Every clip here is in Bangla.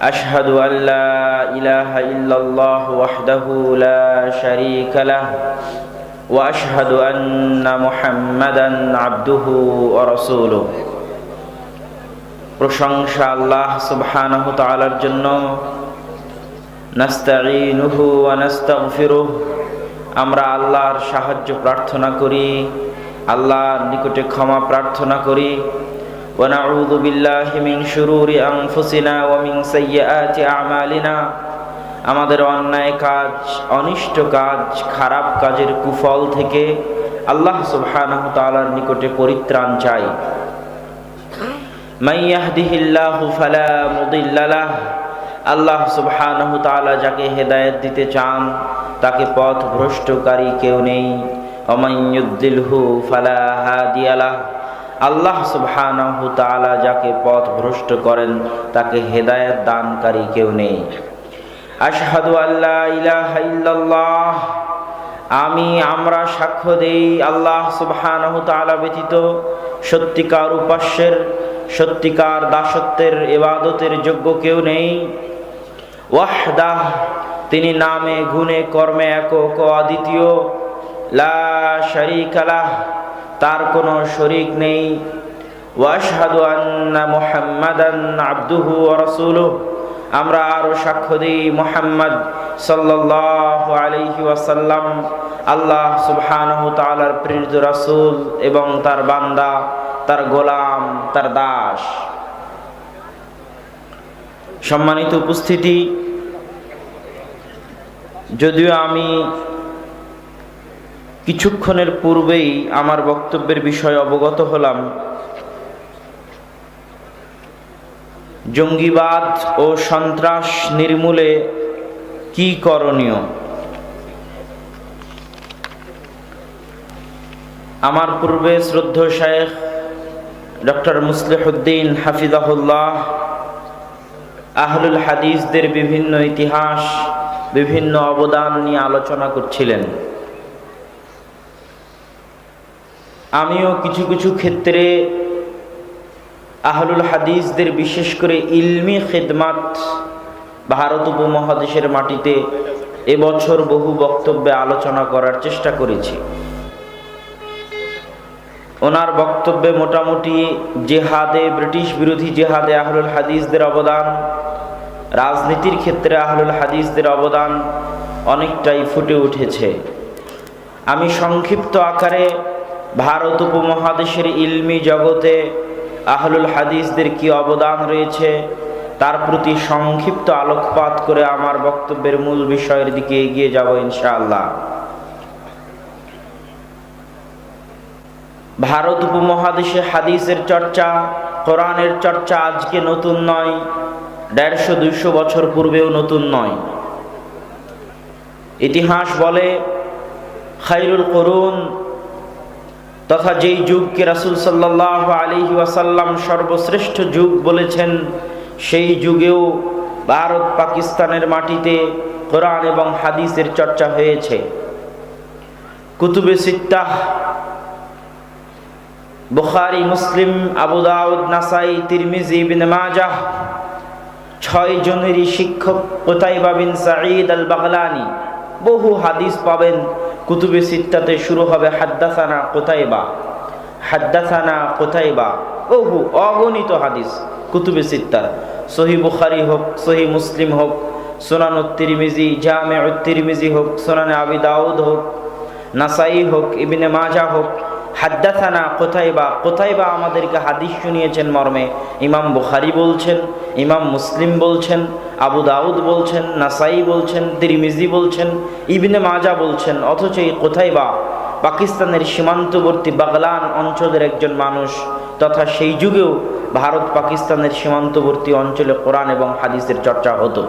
أشهد أن لا إله إلا الله وحده لا شريك له وأشهد أن محمدا عبده ورسوله প্রশংসা আল্লাহ সুবহানাহু তাআলার জন্য। নাস্তাঈনুহু ওয়া আমরা আল্লাহর সাহায্য প্রার্থনা করি, আল্লাহর নিকটে ক্ষমা প্রার্থনা করি। ونعوذ بالله من شرور أنفسنا ومن سيئات أعمالنا আমাদের অন্যায় কাজ অনিষ্ট কাজ খারাপ কাজের কুফল থেকে আল্লাহ সুবহানাহু তাআলার নিকটে পরিত্রাণ চাই মান ইয়াহদিহিল্লাহু ফালা মুদিল্লা লাহ আল্লাহ সুবহানাহু তাআলা যাকে হেদায়েত দিতে চান তাকে পথ ভ্রষ্টকারী কেউ নেই ওমান ইউদ্দিলহু ফালা হাদিয়া লাহ আল্লাহ সুবহানাহু তাআলা যাকে পথ ভ্রষ্ট করেন, তাকে হেদায়েত দানকারী কেউ নেই। আশহাদু আল্লা ইলাহা ইল্লাল্লাহ। আমি, আমরা সাক্ষ্য দেই আল্লাহ সুবহানাহু তাআলা ব্যতীত সত্যিকার উপাস্যের, সত্যিকার দাসত্বের, ইবাদতের যোগ্য কেউ নেই। ওয়াহদাহ, তিনি নামে, গুণে, কর্মে একক অদ্বিতীয় লা শারীকালাহ তার কোনো শরিক নেই। ওয়াশহাদু আন্না মুহাম্মাদান আমরা আরও সাক্ষ্য দিই, মুহাম্মদ সাল্লাল্লাহু ওয়াসাল্লাম আল্লাহ সুবহানাহু তাআলার প্রেরিত রাসূল এবং তার বান্দা, তার গোলাম, তার দাস। সম্মানিত উপস্থিতি, যদিও আমি কিছুক্ষণের পূর্বেই আমার বক্তব্যের বিষয়ে অবগত হলাম। জঙ্গিবাদ ও সন্ত্রাস নির্মূলে কি করণীয়? আমার পূর্বে শ্রদ্ধ শেখ ডক্টর মুসলিহুদ্দিন হাফিজাহুল্লাহ, আহলুল হাদিসদের বিভিন্ন ইতিহাস, বিভিন্ন অবদান নিয়ে আলোচনা করছিলেন। আমিও কিছু কিছু ক্ষেত্রে আহলুল হাদিসদের বিশেষ করে ইলমি খেদমাত ভারত উপমহাদেশের মাটিতে এবছর বহু বক্তব্যে আলোচনা করার চেষ্টা করেছি। ওনার বক্তব্যে মোটামুটি জেহাদে, ব্রিটিশ বিরোধী জেহাদে আহলুল হাদিসদের অবদান, রাজনীতির ক্ষেত্রে আহলুল হাদিসদের অবদান অনেকটাই ফুটে উঠেছে। আমি সংক্ষিপ্ত আকারে ভারত উপমহাদেশের ইলমি জগতে আহলুল হাদিসদের কি অবদান রয়েছে? তার প্রতি সংক্ষিপ্ত আলোকপাত করে আমার বক্তব্যের মূল বিষয়ের দিকে এগিয়ে যাব ইনশাআল্লাহ। ভারত উপমহাদেশে হাদিসের চর্চা, কোরআনের চর্চা আজকে নতুন নয়, দেড়শো দুইশো বছর পূর্বেও নতুন নয়। ইতিহাস বলে, খাইরুল করুন তথা যেই যুগকে রাসুল সাল্লাহ আলী ওয়াসাল্লাম সর্বশ্রেষ্ঠ যুগ বলেছেন, সেই যুগেও ভারত পাকিস্তানের মাটিতে কোরআন এবং হাদিসের চর্চা হয়েছে। কুতুবে সিত্তাহ, বুখারি, মুসলিম আবুদাউদ নাসাই, তিরমিজি বিন মাজাহ, ছয় জনেরই শিক্ষক কোতাইবা বিন সাঈদ আল বাগলানি বহু হাদিস পাবেন। কুতুবে সিত্তাতে শুরু হবে হাদ্দাসানা কোথায়বা হাদ্দাসানা কোথায়বা ওহু, অগণিত হাদিস, কুতুবে সিত্তার। সহি বুখারি হোক, সহি মুসলিম হোক সোনান তিরমিজি জামে তিরমিজি হোক, সোনানে আবি দাউদ হোক, নাসাই হোক, ইবিনে মাজা হোক হাদ্দাথানা কোথায় বা কোথায় বা আমাদেরকে হাদিস শুনিয়েছেন মর্মে? ইমাম বুখারি বলছেন, ইমাম মুসলিম বলছেন, আবু দাউদ বলছেন, নাসাই বলছেন, তিরমিজি বলছেন, ইবনে মাজা বলছেন, অথচ এই কোথায় বা পাকিস্তানের সীমান্তবর্তী বাগলান অঞ্চলের একজন মানুষ, তথা সেই যুগেও ভারত পাকিস্তানের সীমান্তবর্তী অঞ্চলে কোরআন এবং হাদিসের চর্চা হতো।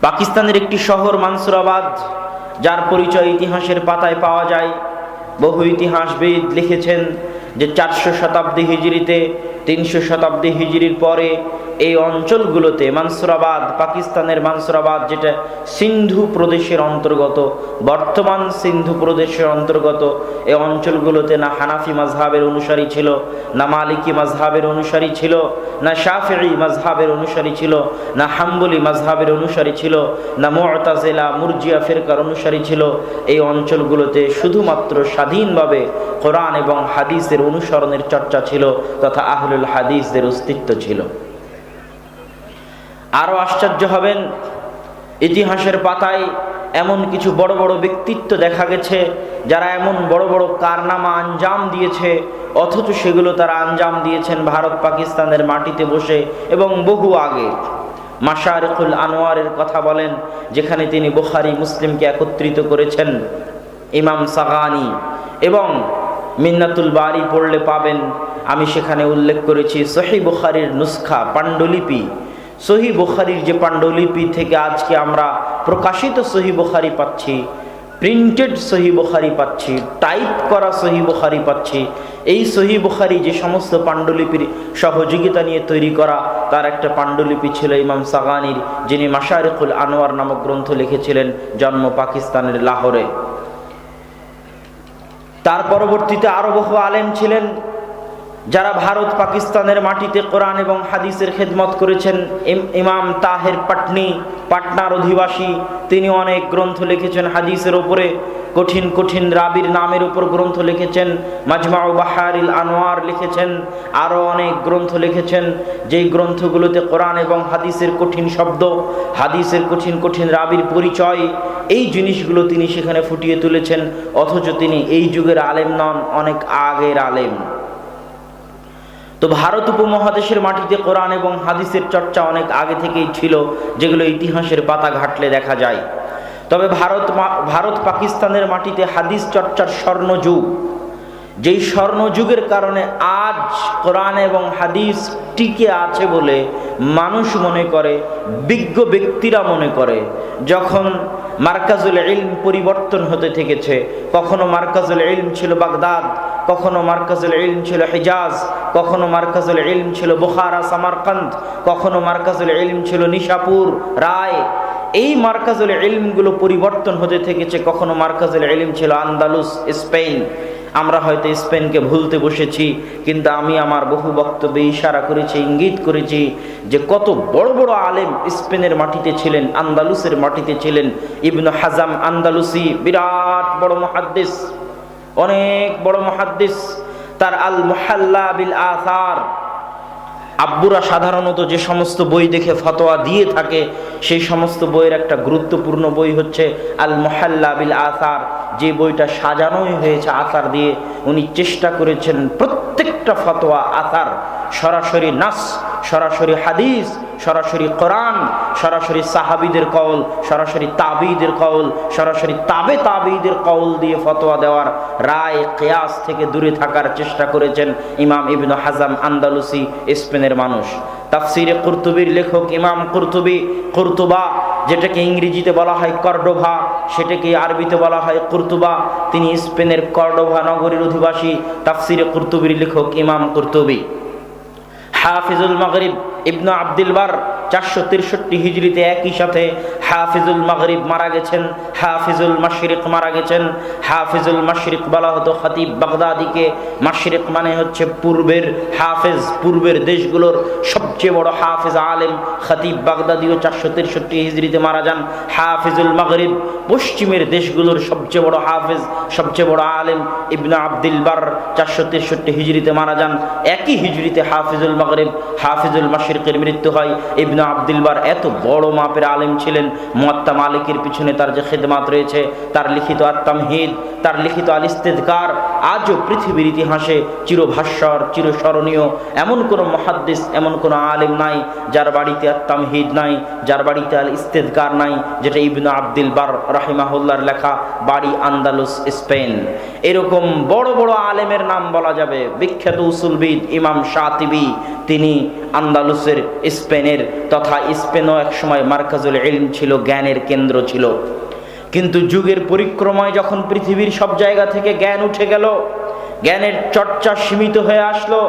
পাকিস্তানের একটি শহর মানসুরাবাদ, যার পরিচয় ইতিহাসের পাতায় পাওয়া যায়। বহু ইতিহাসবিদ লিখেছেন যে চারশো শতাব্দী হিজড়িতে তিনশো শতাব্দী হিজড়ির পরে এই অঞ্চলগুলোতে মানসুরাবাদ, পাকিস্তানের মানসুরাবাদ, যেটা সিন্ধু প্রদেশের অন্তর্গত, বর্তমান সিন্ধু প্রদেশের অন্তর্গত, এই অঞ্চলগুলোতে না হানাফি মাজহাবের অনুসারী ছিল, না মালিকি মাজহাবের অনুসারী ছিল, না শাফি মাজহাবের অনুসারী ছিল, না হাম্বলি মাজহাবের অনুসারী ছিল, না মোরতাজেলা মুরজিয়া ফেরকার অনুসারী ছিল, এই অঞ্চলগুলোতে শুধুমাত্র স্বাধীনভাবে কোরআন এবং হাদিসের অনুসরণের চর্চা ছিল, তথা আহলুল হাদিসদের অস্তিত্ব ছিল। আরও আশ্চর্য হবেন। ইতিহাসের পাতায় এমন কিছু বড় বড় ব্যক্তিত্ব দেখা গেছে, যারা এমন বড় বড় কারনামা আঞ্জাম দিয়েছে, অথচ সেগুলো তারা আঞ্জাম দিয়েছেন ভারত পাকিস্তানের মাটিতে বসে এবং বহু আগে। মাশারেকুল আনোয়ারের কথা বলেন, যেখানে তিনি বুখারি, মুসলিমকে একত্রিত করেছেন ইমাম সাগানি। এবং মিন্নাতুল বাড়ি পড়লে পাবেন, আমি সেখানে উল্লেখ করেছি সহি বুখারির নুসখা, পাণ্ডুলিপি। সহি বুখারির যে পাণ্ডুলিপি থেকে আজকে আমরা প্রকাশিত সহি বুখারি পাচ্ছি প্রিন্টেড সহি বুখারি পাচ্ছি টাইপ করা সহি বুখারি পাচ্ছি, এই সহি বুখারি যে সমস্ত পাণ্ডুলিপির সহযোগিতা নিয়ে তৈরি করা, তার একটা পাণ্ডুলিপি ছিল ইমাম সাগানির, যিনি মাশারিকুল আনোয়ার নামক গ্রন্থ লিখেছিলেন, জন্ম পাকিস্তানের লাহোরে। তার পরবর্তীতে আরও বহু আলেম ছিলেন যারা ভারত পাকিস্তানের মাটিতে কোরআন এবং হাদিসের খেদমত করেছেন ইমাম তাহের পাটনি, পাটনার অধিবাসী, তিনি অনেক গ্রন্থ লিখেছেন হাদিসের ওপরে কঠিন কঠিন রাবির নামের উপর গ্রন্থ লিখেছেন, মাজমাউ বাহারিল আনোয়ার লিখেছেন আরও অনেক গ্রন্থ লিখেছেন, যেই গ্রন্থগুলোতে কোরআন এবং হাদিসের কঠিন শব্দ, হাদিসের কঠিন কঠিন রাবির পরিচয়, এই জিনিসগুলো তিনি সেখানে ফুটিয়ে তুলেছেন, অথচ তিনি এই যুগের আলেম নন, অনেক আগের আলেম। তো ভারত উপমহাদেশের মাটিতে কোরআন এবং হাদিসের চর্চা অনেক আগে থেকেই ছিল, যেগুলো ইতিহাসের পাতা ঘাটলে দেখা যায়। তবে ভারত ভারত পাকিস্তানের মাটিতে হাদিস চর্চার স্বর্ণযুগ যেই স্বর্ণযুগের কারণে আজ কোরআন এবং হাদিস টিকে আছে বলে মানুষ মনে করে, বিজ্ঞ ব্যক্তিরা মনে করে। যখন মার্কাজুল ইলম পরিবর্তন হতে থেকেছে, কখনো মার্কাজুল ইলম ছিল বাগদাদ কখনো মার্কাজুল ইলম ছিল হিজাজ, কখনো মার্কাজুল ইলম ছিল বুখারা, সামারকান্দ, কখনো মার্কাজুল ইলম ছিল নিশাপুর, রায়। এই মার্কাজুল ইলমগুলো পরিবর্তন হতে থেকেছে, কখনো মার্কাজুল ইলম ছিল আন্দালুস, স্পেন। আমরা হয়তো স্পেনকে ভুলতে বসেছি, কিন্তু আমি আমার বহু বক্তব্যে ইশারা করেছি, ইঙ্গিত করেছি যে কত বড় বড় আলেম স্পেনের মাটিতে ছিলেন, আন্দালুসের মাটিতে ছিলেন। ইবনু হাজাম আন্দালুসি, বিরাট বড় মহাদ্দিস। অনেক বড় মহাদ্দিস, তার আল মোহাল্লা বিল আসার আব্বুরা সাধারণত যে সমস্ত বই দেখে ফতোয়া দিয়ে থাকে, সেই সমস্ত বইয়ের একটা গুরুত্বপূর্ণ বই হচ্ছে আল মোহাল্লা বিল আসার যে বইটা সাজানোই হয়েছে আসার দিয়ে, উনি চেষ্টা করেছেন প্রত্যেকটা ফতোয়া আসার। সরাসরি নাস, সরাসরি হাদিস সরাসরি কোরআন, সরাসরি সাহাবিদের কল সরাসরি তাবিদের কওল, সরাসরি তাবে তাবিদের কওল দিয়ে ফতোয়া দেওয়ার রায় কেয়াস থেকে দূরে থাকার চেষ্টা করেছেন ইমাম ইবনু হাজাম আন্দালুসি, স্পেনের মানুষ। তাফসিরে কুর্তুবির লেখক ইমাম কুর্তুবি, কুর্তুবা, যেটাকে ইংরেজিতে বলা হয় কর্ডোভা, সেটাকে আরবিতে বলা হয় কুর্তুবা, তিনি স্পেনের কর্ডোভা নগরীর অধিবাসী। তাফসিরে কুর্তুবির লেখক ইমাম কুর্তুবি। হাফিজুল মগরিব ইবনু আব্দুল বার চারশো তিরষট্টি হিজড়িতে একই সাথে হাফিজুল মাগরিব মারা গেছেন, হাফিজুল মাশরিক মারা গেছেন। হাফিজুল মাশরিক বলা হতো খতিব বাগদাদিকে। মাশরিক মানে হচ্ছে পূর্বের হাফেজ, পূর্বের দেশগুলোর সবচেয়ে বড় হাফেজ, আলেম, খতিব বাগদাদিও চারশো তিরষট্টি হিজড়িতে মারা যান। হাফিজুল মাগরিব পশ্চিমের দেশগুলোর সবচেয়ে বড় হাফেজ, সবচেয়ে বড় আলেম ইবনা আব্দুল বার চারশো তিরষট্টি হিজড়িতে মারা যান। একই হিজড়িতে হাফিজুল মাগরিব, হাফিজুল মাশরিকের মৃত্যু হয়। ইবনা আব্দুল বার এত বড় মাপের আলেম ছিলেন মোয়াত্তা মালিকের পিছনে তার যে খেদমাত রয়েছে, তার লিখিত আত্মামহিদ তার লিখিত আল ইস্তেদকার আজও পৃথিবীর ইতিহাসে চিরভাস্বর চিরস্মরণীয়, এমন কোনো মহাদ্দিস, এমন কোনো আলেম নাই যার বাড়িতে আত্মামহিদ নাই, যার বাড়িতে আল ইস্তেদকার নাই, যেটা ইবনু আব্দুল বার রাহিমাহুল্লার লেখা, বাড়ি আন্দালুস, স্পেন। এরকম বড় বড় আলেমের নাম বলা যাবে। বিখ্যাত উসুলবিদ ইমাম শাতিবি, তিনি আন্দালুসের, স্পেনের তথা স্পেনও একসময় মার্কাজুল ইলম ছিল, জ্ঞানের কেন্দ্র ছিল। কিন্তু যুগের পরিক্রমায় যখন পৃথিবীর সব জায়গা থেকে জ্ঞান উঠে গেল, জ্ঞানের চর্চা সীমিত হয়ে আসলো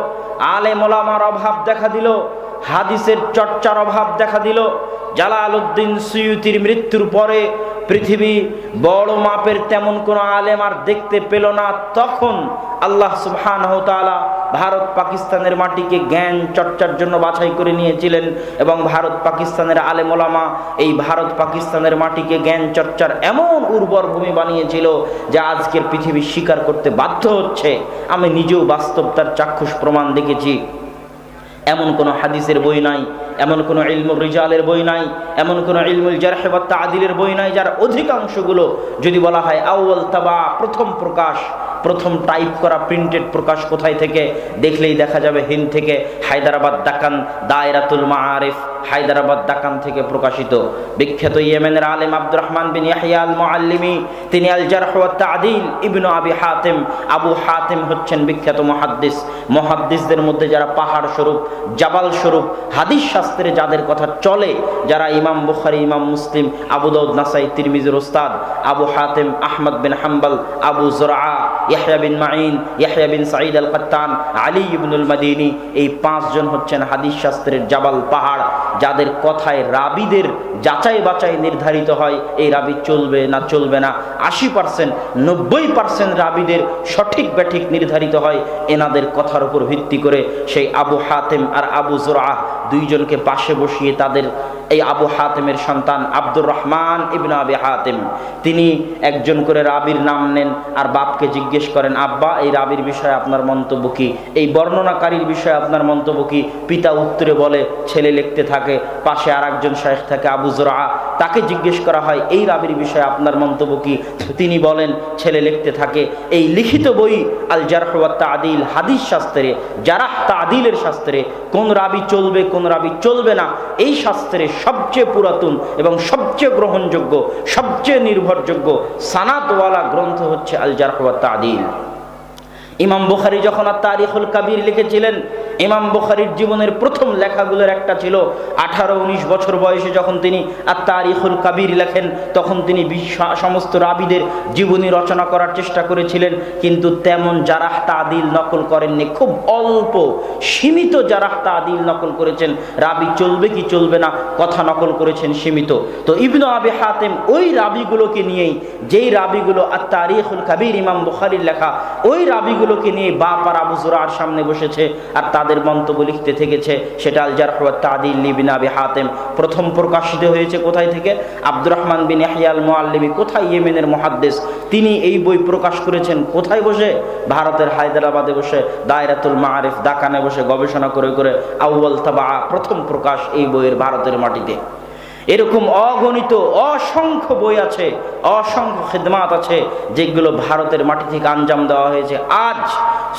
আলে মোলামার অভাব দেখা দিল, হাদিসের চর্চার অভাব দেখা দিল জালাল উদ্দিন সুয়ুতির মৃত্যুর পরে পৃথিবী বড় মাপের তেমন কোনো আলেম আর দেখতে পেল না। তখন আল্লাহ সুবহানাহু ওয়া ভারত পাকিস্তানের মাটিকে জ্ঞান, চর্চার জন্য বাছাই করে নিয়েছিলেন এবং ভারত পাকিস্তানের আলেম ওলামা এই ভারত পাকিস্তানের মাটিকে জ্ঞান, চর্চার এমন উর্বর ভূমি বানিয়েছিল যে আজকের পৃথিবী স্বীকার করতে বাধ্য হচ্ছে। আমি নিজেও বাস্তব তার চাক্ষুষ প্রমাণ দেখেছি। এমন কোনো হাদিসের বই নাই, এমন কোনো ইলমুল রিজালের বই নাই, এমন কোনো ইলমুল জারহেবাত্তা আদিলের বই নাই, যার অধিকাংশগুলো যদি বলা হয় আউ্ল তাবা, প্রথম প্রকাশ প্রথম টাইপ করা প্রিন্টেড প্রকাশ কোথায় থেকে দেখলেই দেখা যাবে হিন্দ থেকে হায়দ্রাবাদ দাকান দায়রাতুল মাআরিফ হায়দ্রাবাদ দাকান থেকে প্রকাশিত। বিখ্যাত ইয়েমেনের আলেম আব্দুর রহমান বিন ইয়াহিয়া আল মুআল্লিমি তিনি আল জারহ ওয়া তাদিল ইবনু আবি হাতেম। আবু হাতেম হচ্ছেন বিখ্যাত মুহাদ্দিস। মুহাদ্দিসদের মধ্যে যারা পাহাড় স্বরূপ, জাবাল স্বরূপ, হাদিস শাস্ত্রে যাদের কথা চলে, যারা ইমাম বুখারী, ইমাম মুসলিম, আবু দাউদ, নাসাই, তিরমিজুর ওস্তাদ Abu Hatim, Ahmad bin Hanbal, Abu Zura Yahya bin Main Yahya bin Saeed al Qattan Ali ibnul Madini, এই পাঁচজন হচ্ছেন হাদিস শাস্ত্রের জাবাল পাহাড়। যাদের কথায় রাবিদের যাচাই বাছাই নির্ধারিত হয়, এই রাবি চলবে না চলবে না। আশি পার্সেন্ট, নব্বই পার্সেন্ট রাবিদের সঠিক ব্যাঠিক নির্ধারিত হয়, এনাদের কথার উপর ভিত্তি করে সেই আবু হাতেম আর আবু জোরা দুইজনকে পাশে বসিয়ে তাদের এই আবু হাতেমের সন্তান আব্দুর রহমান ইবনা আবি হাতেম। তিনি একজন করে রাবির নাম নেন আর বাপকে জিজ্ঞেস করেন, আব্বা, এই রাবির বিষয়ে আপনার মন্তব্য কি? এই বর্ণনাকারীর বিষয়ে আপনার মন্তব্য কি? পিতা উত্তরে বলে, ছেলে লিখতে থাকে পাশে আর একজন শেখ থাকে আবু জোরা তাকে জিজ্ঞেস করা হয়, এই রাবির বিষয়ে আপনার মন্তব্য কি? তিনি বলেন, ছেলে লিখতে থাকে, এই লিখিত বই আল জারহওয়াত আদিল হাদিস শাস্ত্রে, জারাহ তাদিলের শাস্ত্রে, কোন রাবি চলবে, কোন রাবি চলবে না, এই শাস্ত্রে সবচেয়ে পুরাতন এবং সবচেয়ে গ্রহণযোগ্য, সবচেয়ে নির্ভরযোগ্য সানাতওয়ালা গ্রন্থ হচ্ছে আল জারহওয়াত আদিল ইমাম বুখারি যখন আর তারিখুল কাবির লিখেছিলেন, ইমাম বুখারির জীবনের প্রথম লেখাগুলোর একটা ছিল, আঠারো উনিশ বছর বয়সে যখন তিনি আর তারিখুল কাবির লেখেন, তখন তিনি সমস্ত রাবিদের জীবনী রচনা করার চেষ্টা করেছিলেন, কিন্তু তেমন জারাহ তাদিল নকল করেননি। খুব অল্প সীমিত জারাহ তাদিল নকল করেছেন। রাবি চলবে কি চলবে না, কথা নকল করেছেন সীমিত। তো ইবনু আবি হাতেম ওই রাবিগুলোকে নিয়েই, যেই রাবিগুলো আর তারিখুল কাবির ইমাম বুখারির লেখা, ওই রাবিগুলোকে নিয়ে বাপ আর আবু জুরার সামনে বসেছে আর তাদের মন্তব্য লিখতে থেকেছে, সেটা আল জারহুয়াত তাদিল লিবিন আবি হাতেম। প্রথম প্রকাশিত হয়েছে কোথায় থেকে? আব্দুর রহমান বিন ইয়াহিয়াল মুআল্লিমি কোথায় ইয়েমেনের মুহাদ্দিস? তিনি এই বই প্রকাশ করেছেন কোথায় বসে? ভারতের হায়দ্রাবাদে বসে, দায়রাতুল মাআরিফ দাকানে বসে গবেষণা করে করে আউয়াল তাবা প্রথম প্রকাশ এই বইয়ের ভারতের মাটিতে। এরকম অগণিত, অসংখ্য বই আছে, অসংখ্য খেদমাত আছে, যেগুলো ভারতের মাটি থেকে আঞ্জাম দেওয়া হয়েছে। আজ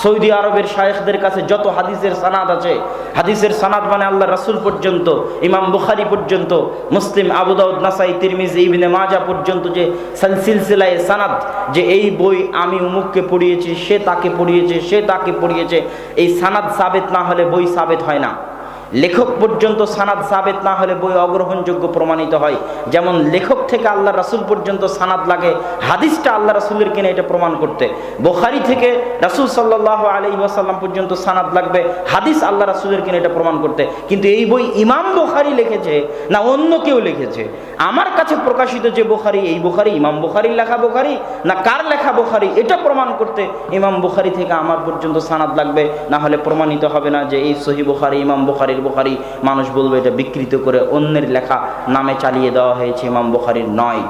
সৌদি আরবের শায়েখদের কাছে যত হাদিসের সানাদ আছে, হাদিসের সানাদ মানে আল্লাহ রাসূল পর্যন্ত, ইমাম বুখারি পর্যন্ত, মুসলিম আবু দাউদ, নাসাই, তিরমিজি, ইবনে মাজা পর্যন্ত যে সাল- সিলসিলায়ে সানাদ, যে এই বই আমি উমুককে পড়িয়েছি, সে তাকে পড়িয়েছে, সে তাকে পড়িয়েছে, এই সানাদ সাবেত না হলে বই সাবেত হয় না। লেখক পর্যন্ত সানাদ সাবেত না হলে বই অগ্রহণযোগ্য প্রমাণিত হয়। যেমন লেখক থেকে আল্লাহ রাসুল পর্যন্ত সানাদ লাগে, হাদিসটা আল্লাহ রাসুলের কিনে এটা প্রমাণ করতে। বোখারি থেকে রাসূল সাল্লাহ আলী ওয়াসাল্লাম পর্যন্ত সানাদ লাগবে, হাদিস আল্লাহ রাসুলের কিনে এটা প্রমাণ করতে। কিন্তু এই বই ইমাম বোখারি লিখেছে না অন্য কেউ লিখেছে? আমার কাছে প্রকাশিত যে বোখারি, এই বোখারি ইমাম বোখারির লেখা বোখারি? না কার লেখা বোখারি? এটা প্রমাণ করতে ইমাম বোখারি থেকে আমার পর্যন্ত সানাদ লাগবে, না হলে প্রমাণিত হবে না যে এই সহি বোখারি, ইমাম বোখারির বুখারি মানুষ বলবে এটা বিকৃত করে অন্যের লেখা নামে চালিয়ে দেওয়া হয়েছে ইমাম বুখারির নয়।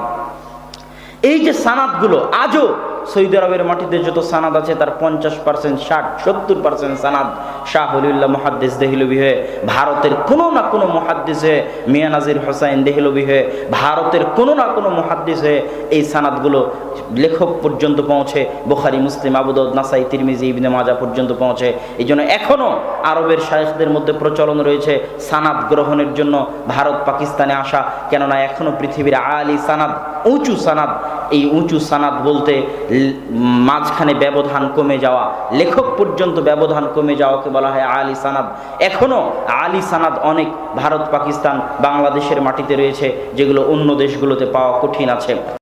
এই যে সানাদগুলো, আজও সৌদি আরবের মাটিতে যত সানাদ আছে, তার পঞ্চাশ পার্সেন্ট, ষাট, সত্তর পার্সেন্ট সানাদ শাহ হলিউল্লাহ মহাদ্দিস দেহলবি হয়ে ভারতের কোনো না কোনো মহাদ্দিস হয়ে মিয়া নাজির হোসাইন দেহলবি হয়ে ভারতের কোনো না কোনো মহাদ্দিস হয়ে এই সানাদগুলো লেখক পর্যন্ত পৌঁছে, বোখারি, মুসলিম আবুদৌদ নাসাই, তিরমিজি, ইবনে মাজা পর্যন্ত পৌঁছে। এই জন্য এখনও আরবের শায়েখদের মধ্যে প্রচলন রয়েছে সানাদ গ্রহণের জন্য ভারত পাকিস্তানে আসা, কেননা এখনও পৃথিবীর আলী সানাদ উঁচু সানাদ। এই উঁচু সানাদ বলতে মাঝখানে ব্যবধান কমে যাওয়া, লেখক পর্যন্ত ব্যবধান কমে যাওয়াকে বলা হয় আলি সানাদ। এখনও আলি সানাদ অনেক ভারত, পাকিস্তান, বাংলাদেশের মাটিতে রয়েছে, যেগুলো অন্য দেশগুলোতে পাওয়া কঠিন আছে।